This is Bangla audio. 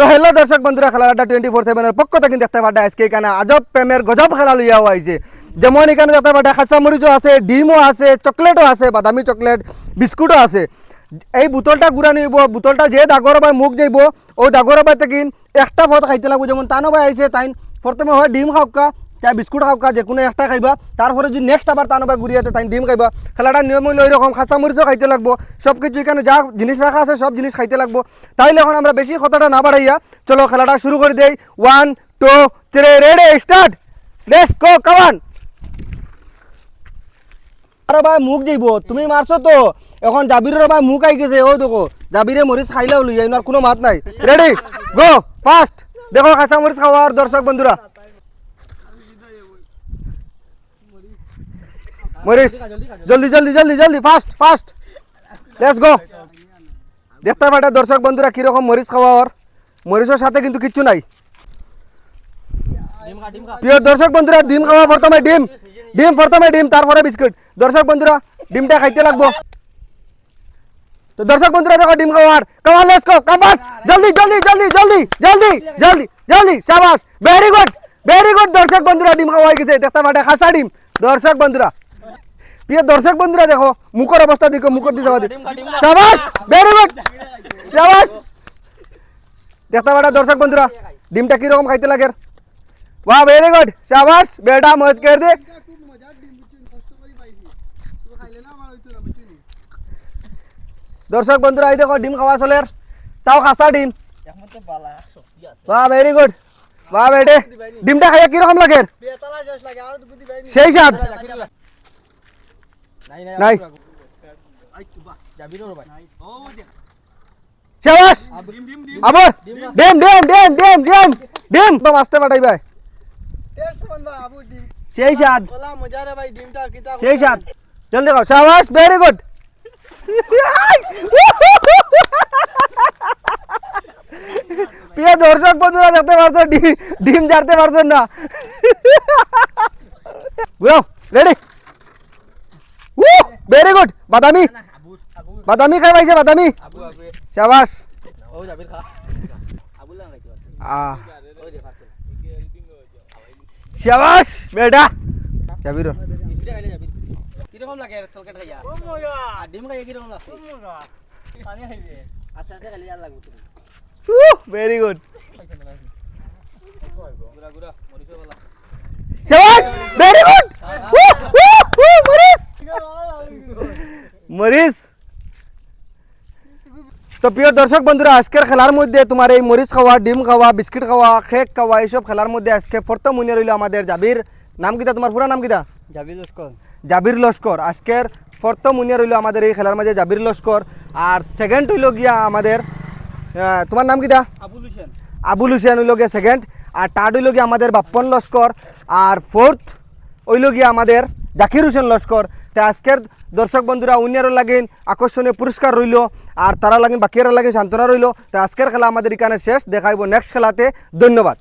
তো হ্যালো দর্শক বন্ধুরা, খেলাটা টোয়েন্টি ফোর সেভেনের পক্ষ থেকে দেখতে পাটা আজকে এখানে আজব প্রেমের গজব খেলা লইয়া হয়েছে। যেমন এখানে দেখতে পাটা মরিচও আছে, ডিমও আছে চকলেটও আছে, বাদামি চকলেট বিস্কুটও আছে। এই বোতলটা গুড়া নিব, বোতলটা যে দাগর বাই মুখ যাইব ও দাগর বাই থেকে একটা ফত খাইতে লাগবো। যেমন তানো বাই আইছে তাই প্রথমে হয় ডিম খাওকা চাই বিস্কুট খাওকা যে কোনো একটা খাইবা। তারপরে যদি নেক্সট আবার তানো বাই ঘুরিয়াতে তাই ডিম খাইবা। খেলাটা নিয়ম হইল এরকম খাঁচা মরিচও খাইতে লাগবো। সব কিছু এখানে যা জিনিস রাখা আছে, সব জিনিস খাইতে লাগবো। তাইলে এখন আমরা বেশি কথাটা না বাড়াইয়া চলো, খেলাটা শুরু করে দেই। One two three ready start let's go come on আরে ভাই মুখ দিব তুমি মারছো তো। এখন জাবিরের ভাই মুখ আই গেছে। ও দেখো জাবিরে মরিচ খাইলেও লই আর কোনো মাত নাই। রেডি গো ফাস্ট দেখো কাঁচা মরিচ খাওয়ার দর্শক বন্ধুরা। মরিচ জলদি জলদি জলদি জলদি ফাস্ট ফাস্ট লেটস গো দেখতে পাটা দর্শক বন্ধুরা কীরকম মরিচ খাওয়ার মরিচের সাথে কিন্তু কিচ্ছু নাই। প্রিয় দর্শক বন্ধুরা, ডিম খাওয়া প্রথমে ডিম। ডিম প্রথমে ডিম, তারপরে বিস্কুট। দর্শক বন্ধুরা, ডিমটা খাইতে লাগবো। তো দর্শক বন্ধুরা, দেখো ডিম খাওয়ার কামান লেটস গো কামান জলদি জলদি জলদি জলদি জলদি জলদি জলদি শাবাশ ভেরি গুড ভেরি গুড দর্শক বন্ধুরা, ডিম খাওয়া হয়ে গেছে। দেখতে পাটা খাসা ডিম। দর্শক বন্ধুরা প্রিয় দর্শক বন্ধুরা দেখো মুখের অবস্থা দেখো মুখের দিকে বাদে শাবাশ ভেরি গুড শাবাশ দেখতে পাটা দর্শক বন্ধুরা ডিমটা কিরকম খাইতে লাগে वाह वेरी गुड शाबाश बेटा मौज कर दे দর্শক বন্ধুরা এই দেখো ডিম খাওয়া চলে তাও খাসা ডিম বাহ ভেরি গুড বাহ বেটে ডিমটা খাইয়া কিরকম লাগে সেই স্বাদ নাই শাবাশ আবার? ডিম ডিম ডিম ডিম ডিম ডিম তো আসতে পাঠাই ভাই। সেই স্বাদ। সেই স্বাদ। জলদি খাও। শাবাশ ভেরি গুড প্রিয় দর্শক বন্ধুরা দেখতে পারছ? ডিম ডিম জানতে পারছ না? রেডি ভেরি গুড বাদামি। বাদামি খাই পাইছে বাদামি। শাবাশ আহ। শাবাশ বেটা। যাবি লাগে তলকাট খাইয়া ডিম খাইয়া কীরকম ভেরি গুড ভেরি গুড মরিস তো প্রিয় দর্শক বন্ধুরা আজকের খেলার মধ্যে তোমার এই মরিচ খাওয়া ডিম খাওয়া বিস্কিট খাওয়া খেক খাওয়া এইসব খেলার মধ্যে আজকে প্রথম মনে রইল আমাদের জাবির। নাম কিতা তোমার পুরা নাম কিতা যাবি লস্কর। জাবির লস্কর। আজকের প্রথম মনে রইল আমাদের এই খেলার মাঝে জাবির লস্কর। আর সেকেন্ড হইল গিয়া আমাদের তোমার নাম কিতা আবুল হোসেন। আবুল হুসেন হইল গিয়া সেকেন্ড আর থার্ড হইল গিয়া আমাদের বাপ্পন লস্কর। আর ফোর্থ হইল গিয়া আমাদের জাকির হোসেন লস্কর। তা আজকের দর্শক বন্ধুরা উনিয়ারও লাগিন আকর্ষণীয় পুরস্কার রইল, আর তারা লাগিন বাকিরা লাগিন সান্ত্বনা রইল। তা আজকের খেলা আমাদের এখানে শেষ, দেখাইব নেক্সট খেলাতে। ধন্যবাদ।